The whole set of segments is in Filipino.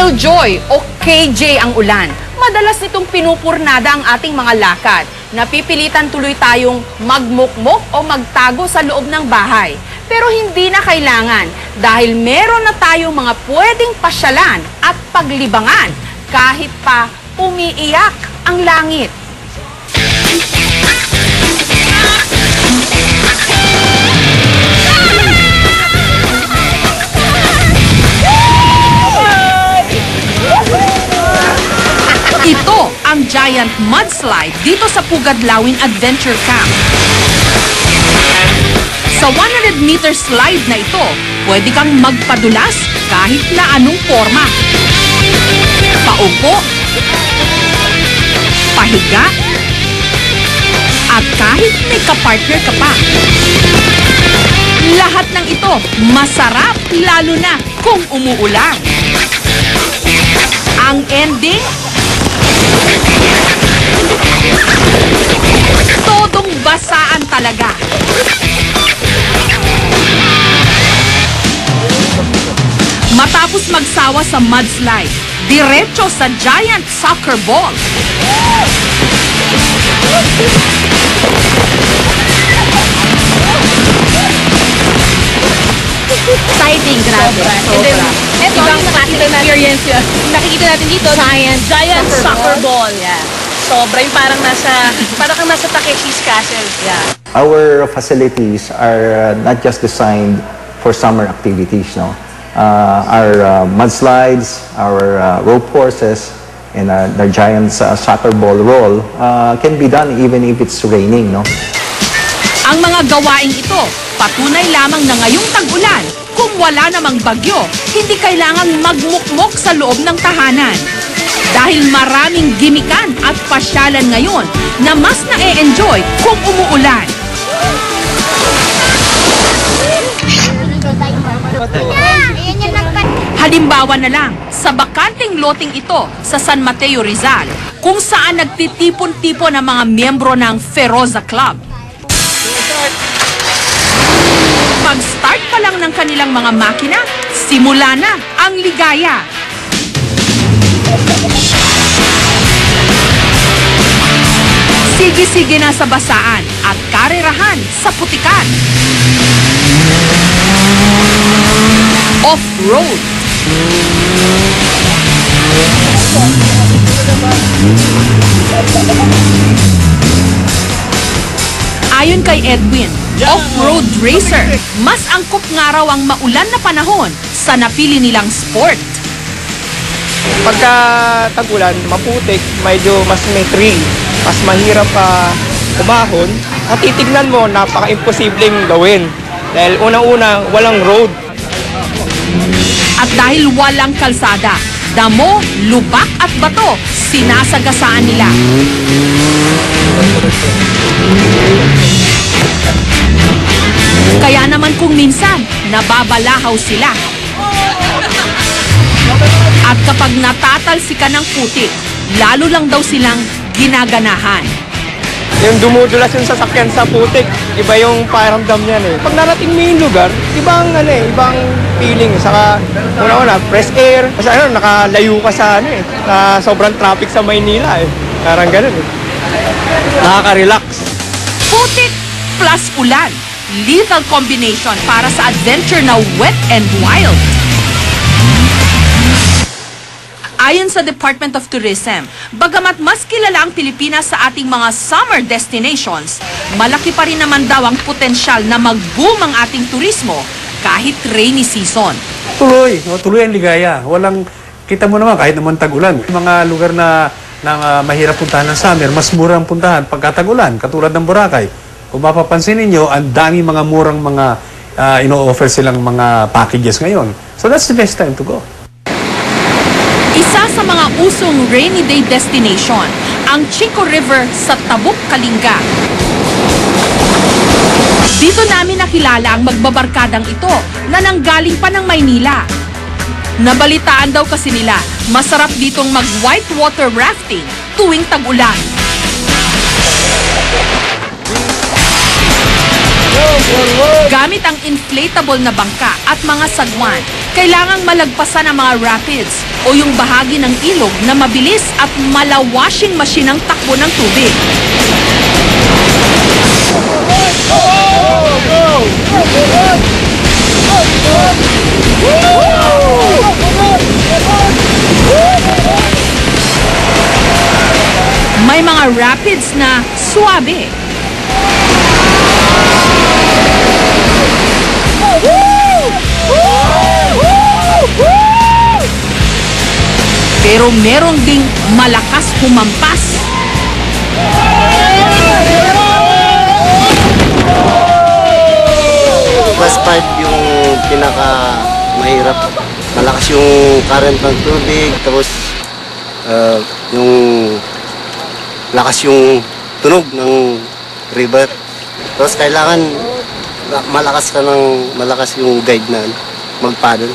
Killjoy o KJ ang ulan. Madalas nitong pinupurnada ang ating mga lakad. Napipilitan tuloy tayong magmukmok o magtago sa loob ng bahay. Pero hindi na kailangan dahil meron na tayong mga pwedeng pasyalan at paglibangan kahit pa umiiyak ang langit. Ito ang giant mudslide dito sa Pugadlawin Adventure Camp. Sa 100 meter slide na ito, pwede kang magpadulas kahit na anong forma. Paupo, pahiga, at kahit may kapartner ka pa. Lahat ng ito masarap lalo na kung umuulan. Ang ending, Todong basaan talaga. Matapos magsawa sa mudslide, diretso sa giant soccer ball. Exciting, grabe. And then, ito, Ibang natin, experience yun. nakikita natin dito, Giant giant soccer soccer, ball. ball. Yeah. Sobra yung parang nasa, parang kang nasa Takeshi's Castle. Yeah. Our facilities are uh, not just designed for summer activities, no. Uh, our uh, mudslides, our uh, rope courses, and uh, the giant uh, soccer ball roll uh, can be done even if it's raining, no. Ang mga gawaing ito, patunay lamang na ngayong tag-ulan, kung wala namang bagyo, hindi kailangang magmukmok sa loob ng tahanan. Dahil maraming gimikan at pasyalan ngayon na mas na-e-enjoy kung umuulan. Halimbawa na lang, sa bakanting loting ito sa San Mateo Rizal, kung saan nagtitipon-tipon ang mga miyembro ng Feroza Club. Kanilang mga makina, simula na ang ligaya. Sige-sige na sa basaan at karerahan sa putikan. Off-road. Ayon kay Edwin, off-road racer, mas angkop nga raw ang maulan na panahon sa napili nilang sport. Pagka tag-ulan, maputik, medyo mas may thrill, mas mahirap pa umahon. At titignan mo, napaka-imposibleng gawin. Dahil unang-una, walang road. At dahil walang kalsada, damo, lubak at bato, sinasagasaan nila. Kaya naman kung minsan, nababalahaw sila. At kapag natatalsikan ng putik, lalo lang daw silang ginaganahan. Yung dumudulas yung sasakyan sa putik, iba yung paramdam niyan eh. Pag narating mo yung lugar, ibang ano eh, ibang feeling. Saka una-una, fresh air. Kasi ano, nakalayo ka sa ano eh, na sobrang traffic sa Maynila eh. Parang ganun eh. Nakaka-relax. Putik plus ulan. Lethal combination para sa adventure na wet and wild. Ayon sa Department of Tourism, bagamat mas kilala ang Pilipinas sa ating mga summer destinations, malaki pa rin naman daw ang potensyal na mag-boom ang ating turismo kahit rainy season. Tuloy, tuloy ang ligaya. Walang, kita mo naman, kahit naman tag-ulan. Mga lugar na, na ah, mahirap puntahan ng summer, mas mura ang puntahan pagka tag-ulan, katulad ng Boracay. Kung mapapansin ninyo, ang dami mga murang mga ah, ino-offer silang mga packages ngayon. So that's the best time to go. Isa sa mga usong rainy day destination, ang Chico River sa Tabuk, Kalinga. Dito namin nakilala ang magbabarkadang ito na nanggaling pa ng Maynila. Nabalitaan daw kasi nila, masarap ditong mag whitewater rafting tuwing tag-ulan. Gamit ang inflatable na bangka at mga sagwan, kailangang malagpasan ang mga rapids o yung bahagi ng ilog na mabilis at malawashing machine ang takbo ng tubig. Mga rapids na suabe. Pero merong ding malakas humampas. Class 5 yung pinaka mahirap. Malakas yung current ng tubig, tapos uh, yung lakas yung tunog ng river. Tapos kailangan ma- malakas ka ng malakas yung guide na mag-paddle.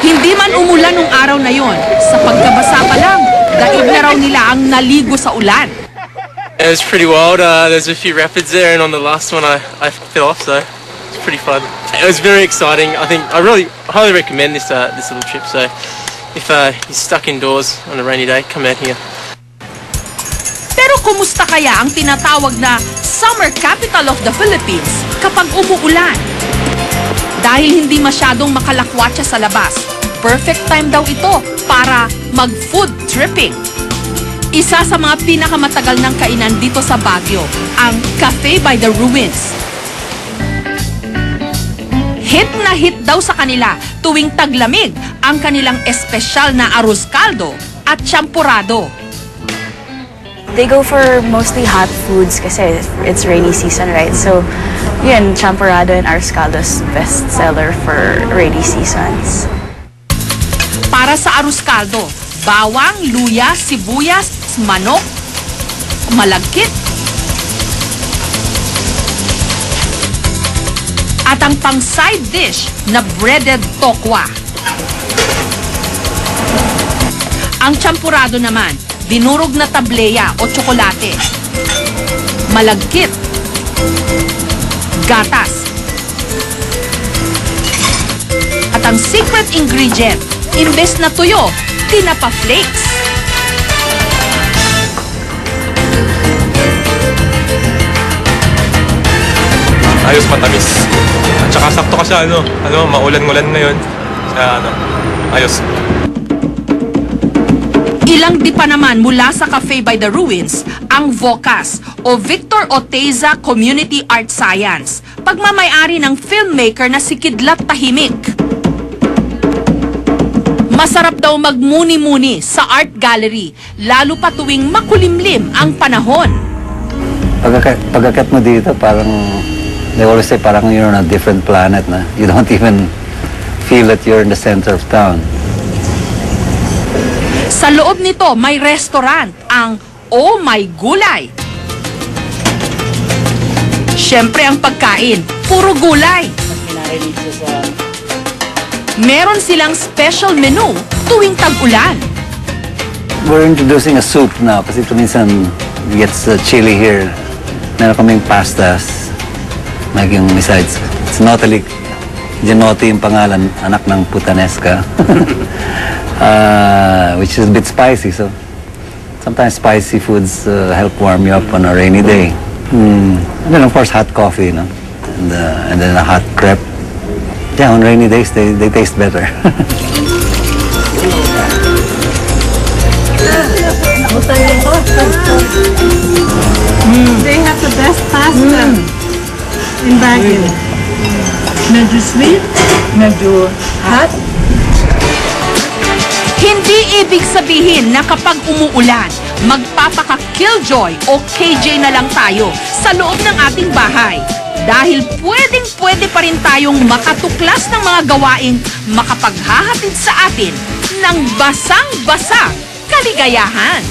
Hindi man umulan nung araw na yon, sa pagkabasa pa lang, daig na raw nila ang naligo sa ulan. It was pretty wild. Uh, there's a few rapids there, and on the last one, I, I fell off, so it's pretty fun. It was very exciting. I think I really highly recommend this uh, this little trip. So, if uh, you're stuck indoors on a rainy day, come out here. Kumusta kaya ang tinatawag na summer capital of the Philippines kapag umuulan? Dahil hindi masyadong makalakwatsa sa labas, perfect time daw ito para mag-food tripping. Isa sa mga pinakamatagal ng kainan dito sa Baguio, ang Cafe by the Ruins. Hit na hit daw sa kanila tuwing taglamig ang kanilang espesyal na arroz caldo at champurado. They go for mostly hot foods kasi it's rainy season, right? So, yun, champorado and arscaldo's best seller for rainy seasons. Para sa arroz caldo, bawang, luya, sibuyas, manok, malagkit. At ang pang side dish na breaded tokwa. Ang champurado naman, dinurog na tableya o tsokolate. Malagkit. Gatas. At ang secret ingredient, imbes na tuyo, tinapa flakes. Ayos matamis. At saka sakto kasi ano, ano, maulan-ulan ngayon. Kaya ano, ayos. Ilang di pa naman mula sa Cafe by the Ruins ang VOCAS o Victor Oteza Community Art Science, pagmamayari ng filmmaker na si Kidlat Tahimik. Masarap daw magmuni-muni sa art gallery, lalo pa tuwing makulimlim ang panahon. Pagkakat, pagkakat mo dito, parang, they always say parang you're on a different planet na. You don't even feel that you're in the center of town. Sa loob nito may restaurant, ang Oh My Gulay. Siyempre ang pagkain, puro gulay. Meron silang special menu tuwing tag-ulan. We're introducing a soup now kasi ito minsan gets uh, chilly here. Meron kaming pastas, naging besides. It's Notalik. Genote yung pangalan, anak ng putanesca. uh, which is a bit spicy, so sometimes spicy foods uh, help warm you up on a rainy day. Hmm. And then of course hot coffee, no? And, uh, and then a hot crepe. Yeah, on rainy days they, they taste better. They have the best pasta in Baguio. Medyo sweet, medyo hot. Hindi ibig sabihin na kapag umuulan, magpapaka-killjoy o KJ na lang tayo sa loob ng ating bahay. Dahil pwedeng pwede pa rin tayong makatuklas ng mga gawaing makapaghahatid sa atin ng basang-basang kaligayahan.